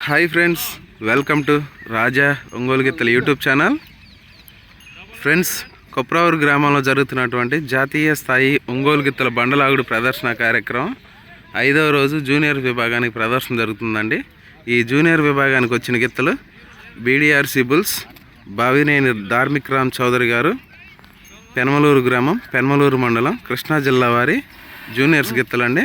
Hi friends welcome to Raja Ongole గిత్తల YouTube channel. Friends Kopravuru గ్రామంలో జరుగుతున్నటువంటి జాతీయ స్థాయి ఒంగోలు గిత్తల బండలాగుడు ప్రదర్శన కార్యక్రమం ఐదవ రోజు జూనియర్ విభాగానికి ప్రదర్శన జరుగుతుందండి. ఈ జూనియర్ విభాగానికి వచ్చిన గిత్తలు బీడీఆర్సీ బుల్స్ బావినేని ధార్మిక్ రామ్ చౌదరి గారు పెనమలూరు గ్రామం పెనమలూరు మండలం కృష్ణా జిల్లా వారి juniors గిత్తలండి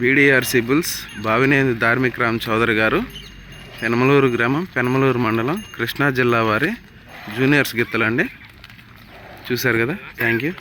BDR C bulls Bavineni Dharmik Ram Chowdary garu Penamaluru గ్రామం పెనమలూరు మండలం కృష్ణా జిల్లా వారి జూనియర్స్ గిత్తలండి. చూశారు కదా? Thank you